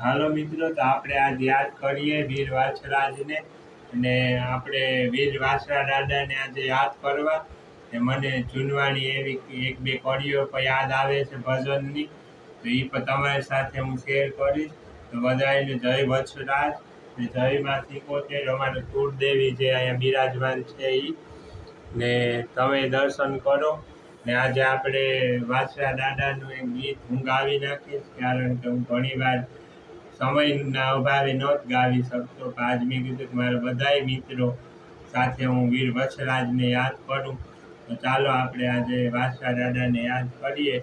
હાલો મિત્રો, તો આપણે આજ યાદ કરીએ વીર વાછરાજને અને આપણે વીર વાછરા દાદાને આજે યાદ કરવા. ને મને જૂનવાણી એવી એક બે કડીઓ પણ યાદ આવે છે ભજનની. તો એ પણ તમારી સાથે હું શેર કરીશ. તો બધાને જય વછરાજ ને જય માં સિકોતેર અમારે કુળદેવી જે અહીંયા બિરાજમાન છે એ ને તમે દર્શન કરો. ને આજે આપણે વાછરા દાદાનું એક ગીત હું ગાવી નાખીશ, કારણ કે હું ઘણી વાર સમયના અભાવે નહોત ગાવી શકતો પણ આજ મેં કીધું કે મારા બધાય મિત્રો સાથે હું વીર વછરાજને યાદ કરું. તો ચાલો આપણે આજે વાછરા દાદાને યાદ કરીએ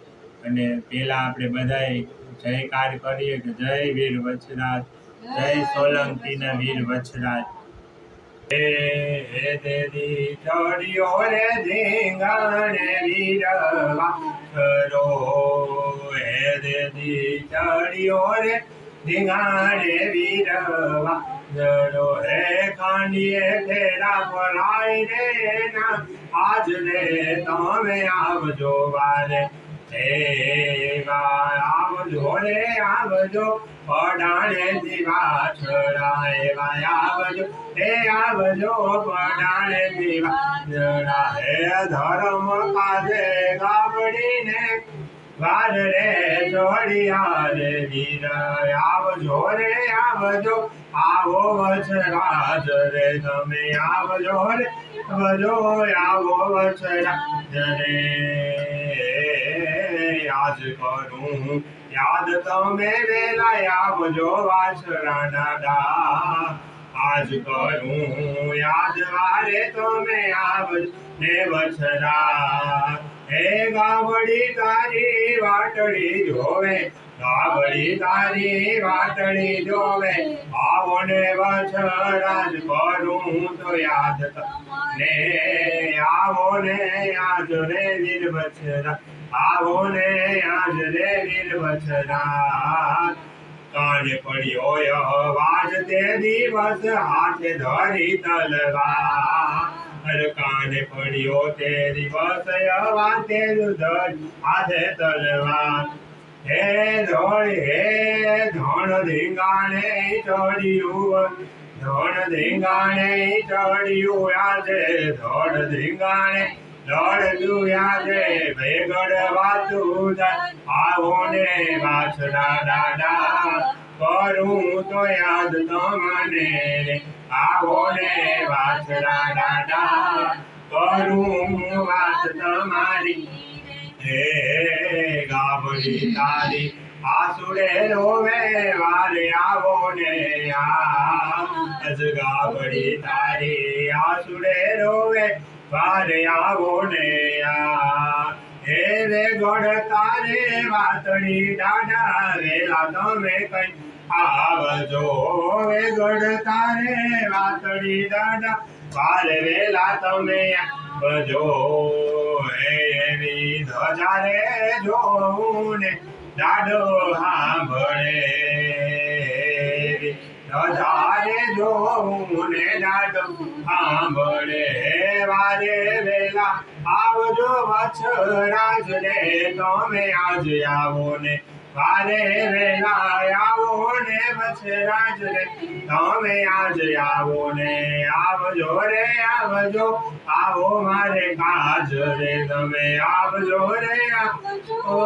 અને પહેલાં આપણે બધાય જયકાર કરીએ કે જય વીર વછરાજ જય સોલંકીના વીર વછરાજ હે હે દેદી ચડ્યો રે ધીંગાણે વીરવા કરો. હે દેદી ચડ્યો રે ધીંગાણે વીરવા. જડો હે ખાંડીએ ફેરા પરાય રે ના. આજ રે તમે આવજો વારે. હે આવજો રે આવજો. પડાણે દીવા છડાય વાય આવજો. હે આવજો પડાણે દીવા. જડા હે ધર્મ કાજે ગાવડીને વાર રે જોડિયા રે આવજો રે, આવજો. આવો વચરાજ રે, તમે આવજો રે, આવજો, આવો વચરાજ રે. આજ કરું, યાદ તમે વેલા આવજો વાછરા દાદા આજ કરું, યાદ વારે તમે આવજો ને વછરા હે ગાવડી તારી વાટડી જોવે ગાવડી તારી વાટડી જોવે આવો ને વછરાજ કરું તો યાદ ને આવો ને આજ રે વીર વછરા આવો ને યાદ રે વીર વછરા. કાને પડ્યો અવાજ તે દિવસ હાથ ધરી તલવાર. હર કાને પડ્યો તે દિવસ અવાજ તે ધરી હાથે તલવાર. હે ધોળ, હે ધોણ ધીંગાણે ચડ્યું. ધણ ધીંગાણે ચડ્યું આજે ધોળ ધીંગાણે લડતું આજે ભેગડ વાતું આવો ને વાછડા દાદા કરું તો યાદ તમને આવો ને વાસરા દાદા, કરું વાત તમારી. હે ગામડી તારી, આસુરે રોવે, વારે આવો ને આજ ગાબડી તારી, આસુરે રોવે, વારે આવો ને આ. હે રે ગોડ તારે વાતડી દાદા, વેલા તમે કઈ આવજો. હે ગોળ તારે વાતડી દાદા વારે વેલા તમે હે એવી ધજા રે જોઉં ને દાડો સાંભળે ધજારે જોઉં ને દાડો સાંભળે વારે વેલા આવજો વછરાજ રે તમે આજ આવો ને વારે વેલા રે. તમે આજ આવો ને આવજો રે, આવજો. આવો મારે કાજ રે, તમે આવજો રે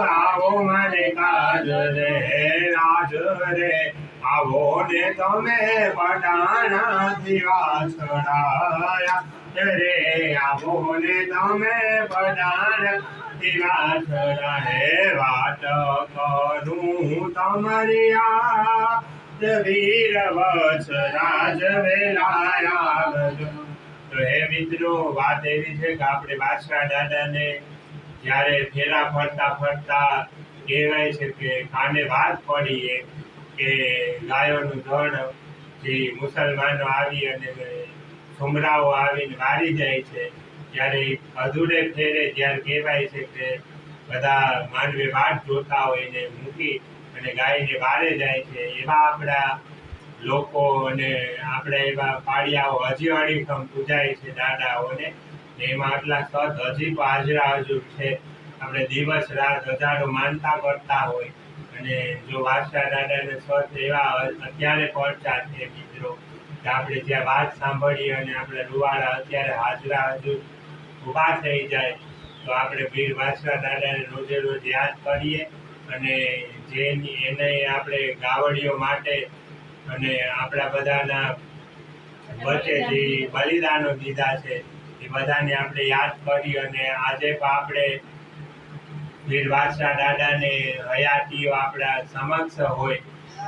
આવો મારે કાજ રે રાજ રે. આવો ને તમે પટાણા દીવા છડાયા રે, આવો ને તમે પટાણ વાત કરું તમારી આ વીર વછરાજ વેલાયા તો હે મિત્રો વાત એવી છે કે આપણે બાદશાહ દાદાને જ્યારે ફેરા ફરતા ફરતા કહેવાય છે કે કાને વાત પડી કે ગાયોનું ધણ જે મુસલમાનો આવી અને સુમરાઓ આવીને મારી જાય છે ત્યારે અધૂરે ફેરે જ્યારે કહેવાય છે કે બધા માનવી વાટ જોતા હોય ને મૂકી અને ગાયને બારે જાય છે, એવા આપણા લોકો અને આપણા એવા પાળિયાઓ હજી અડીખમ પૂજાય છે દાદાઓને એમાં આટલા સત હજી હાજરા હજુ છે. આપણે દિવસ રાત હજારો માનતા કરતા હોય. અને જો વાસરા દાદાને સત એવા અત્યારે પહોંચ્યા છે મિત્રો, કે આપણે જ્યાં વાત સાંભળી અને આપણે રૂવાડા અત્યારે હાજરા હજુ ઊભા થઈ જાય, તો આપણે વીર વાસરા દાદાને રોજે રોજ યાદ કરીએ. અને જેની એને આપણે ગાવડીઓ માટે અને આપણા બધાના વચ્ચે જે બલિદાનો દીધા છે, એ બધાને આપણે યાદ કરી અને આજે પણ આપણે વીર વાસરા દાદાને હયાતીઓ આપણા સમક્ષ હોય,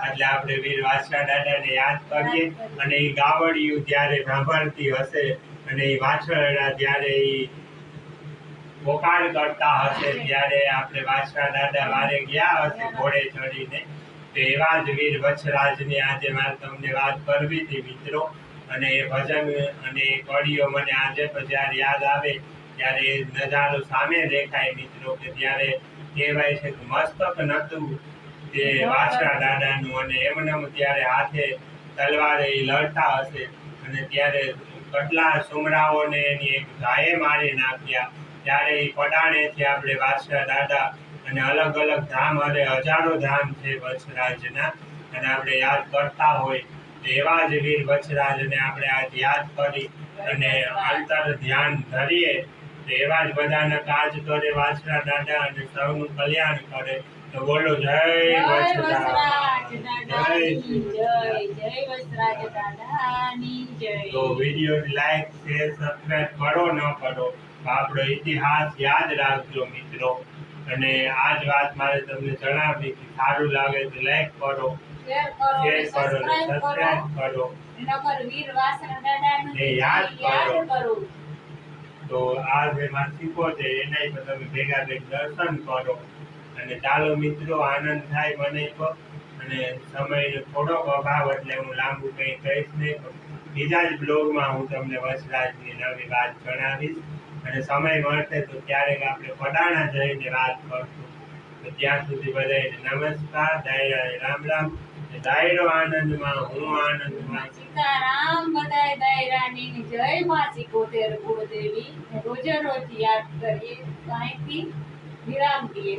એટલે આપણે વીર વાસરા દાદાને યાદ કરીએ અને એ ગાવડિયું જ્યારે સાંભળતી હશે અને એ વાછરડા જ્યારે એ પોકાર કરતા હશે ત્યારે આપણે વાછરા દાદા વારે ગયા હશે, ઘોડે ચડીને. તો એવા જ વીર વછરાજની આજે મારે તમને વાત કરવી હતી મિત્રો. અને એ ભજન અને કડીઓ મને આજે પણ જ્યારે યાદ આવે, ત્યારે એ નજારો સામે દેખાય મિત્રો, કે ત્યારે કહેવાય છે કે મસ્તક નતું તે વાછરા દાદાનું. અને એમનેમ ત્યારે હાથે તલવારે એ લડતા હશે. અને ત્યારે કેટલા સુમરાઓને એની એક ગાયે મારી નાખ્યા. ત્યારે એ પડાણેથી આપણે વાછરા દાદા અને અલગ અલગ ધામ અને હજારો ધામ છે વછરાજના અને આપણે યાદ કરતા હોય એવા જ વીર વછરાજને આપણે આજ યાદ કરી અને અંતર ધ્યાન ધરીએ એવા જ બધાના કાજ કરે વાછરા દાદા અને સૌનું કલ્યાણ કરે. તો બોલો જય જય તો વીડિયો લાઈક શેર સબસ્ક્રાઇબ કરો ન કરો. આપણો ઇતિહાસ યાદ રાખજો મિત્રો. અને આ જ વાત મારે તમને જણાવી કે સારું લાગે તો લાઈક કરો શેર કરો સબસ્ક્રાઇબ કરો ને યાદ કરો. તો આ જે માસિકો છે એના પર તમે ભેગા ભેગ દર્શન કરો. અને ચાલો મિત્રો આનંદ થાય મને તો. અને સમયનો થોડોક અભાવ એટલે હું લાંબુ કંઈ કહીશ નહીં. બીજા જ બ્લોગમાં હું તમને વસરાજની નવી વાત જણાવીશ. અને સમય મળશે તો ક્યારેક આપણે પડાણા જઈને વાત કરશું. તો ત્યાં સુધી બધાને નમસ્કાર દાયરા રામ રામ. દાયરો આનંદમાં, હું આનંદમાં. સીતારામ બધાય દાયરાની જય માં કોતેર ગુરુદેવી રોજે રોજ યાદ કરીએ, સાંઈથી વિરામ દઈએ